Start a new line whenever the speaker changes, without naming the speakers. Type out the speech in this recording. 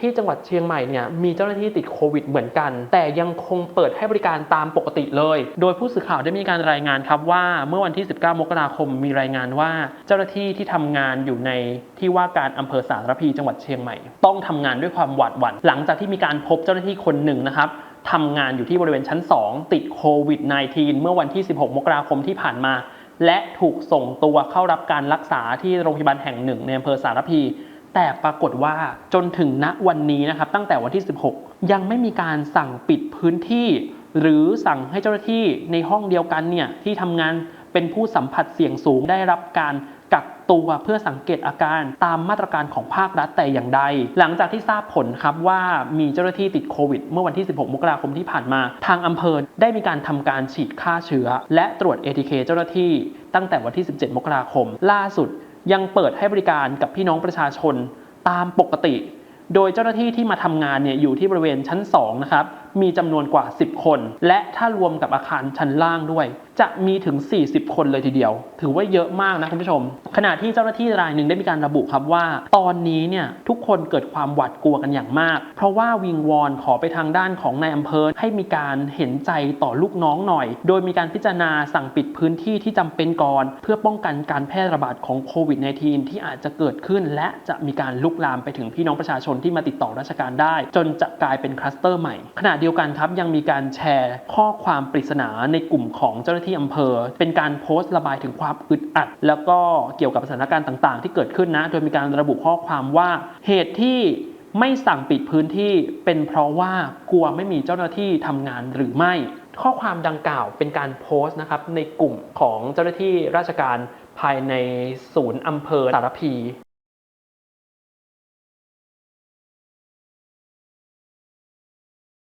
ที่จังหวัดเชียงใหม่เนี่ยมีเจ้าหน้าที่ติดโควิดเหมือนกัน แต่ยังคงเปิดให้บริการตามปกติเลย โดยผู้สื่อข่าวได้มีการรายงานครับว่าเมื่อวันที่ 19 มกราคมมีรายงานว่า เจ้าหน้าที่ที่ทำงานอยู่ในที่ว่าการอำเภอสารพีจังหวัดเชียงใหม่ ต้องทำงานด้วยความหวาดหวั่นหลังจากที่มีการพบเจ้าหน้าที่คนหนึ่งนะครับทำงานอยู่ที่บริเวณชั้น 2 ติดโควิด -19 เมื่อวันที่ 16 มกราคมที่ผ่านมา และถูกส่งตัวเข้ารับการรักษาที่โรงพยาบาลแห่งหนึ่งในอำเภอสารพี แต่ปรากฏว่าจนถึงณวันนี้นะครับตั้งแต่วันที่ 16 ยังไม่มีการสั่งปิดพื้นที่ หรือสั่งให้เจ้าหน้าที่ในห้องเดียวกันเนี่ยที่ทำงานเป็นผู้สัมผัสเสี่ยงสูงได้รับการกักตัวเพื่อสังเกตอาการตามมาตรการของภาครัฐแต่อย่างใด หลังจากที่ทราบผลครับว่ามีเจ้าหน้าที่ติดโควิด เมื่อวันที่ 16 มกราคมที่ผ่านมา ทางอำเภอได้มีการทำการฉีดฆ่าเชื้อ และตรวจ ATK เจ้าหน้าที่ตั้งแต่วันที่ 17 มกราคม ล่าสุด ยังเปิดให้บริการกับพี่น้องประชาชนตามปกติ โดยเจ้าหน้าที่ที่มาทำงานเนี่ยอยู่ที่บริเวณชั้น 2 นะครับมีจำนวนกว่า 10 คน และถ้ารวมกับอาคารชั้นล่างด้วย จะมีถึง 40 คนเลยทีเดียว ถือว่าเยอะมากนะคุณผู้ชม ขณะที่เจ้าหน้าที่รายหนึ่งได้มีการระบุครับว่า ตอนนี้เนี่ยทุกคนเกิดความหวาดกลัวกันอย่างมาก เพราะว่าวิงวอนขอไปทางด้านของนายอำเภอให้มีการเห็นใจต่อลูกน้องหน่อย โดยมีการพิจารณาสั่งปิดพื้นที่ที่จำเป็นก่อน เพื่อป้องกันการแพร่ระบาดของโควิด -19 ที่อาจจะเกิดขึ้น และจะมีการลุกลามไปถึงพี่น้องประชาชนที่มาติดต่อราชการได้ จนจะกลายเป็นคลัสเตอร์ใหม่ขณะเดียวกันครับยังมีการแชร์ข้อความปริศนาในกลุ่มของเจ้าหน้าที่อำเภอ เป็นการโพสต์ระบายถึงความอึดอัด แล้วก็เกี่ยวกับสถานการณ์ต่างๆ ที่เกิดขึ้นนะโดยมีการระบุข้อความว่าเหตุที่ไม่สั่งปิดพื้นที่เป็นเพราะว่ากลัวไม่มีเจ้าหน้าที่ทำงานหรือไม่ ข้อความดังกล่าวเป็นการโพสต์นะครับในกลุ่มของเจ้าหน้าที่ราชการภายในศูนย์อำเภอสารพี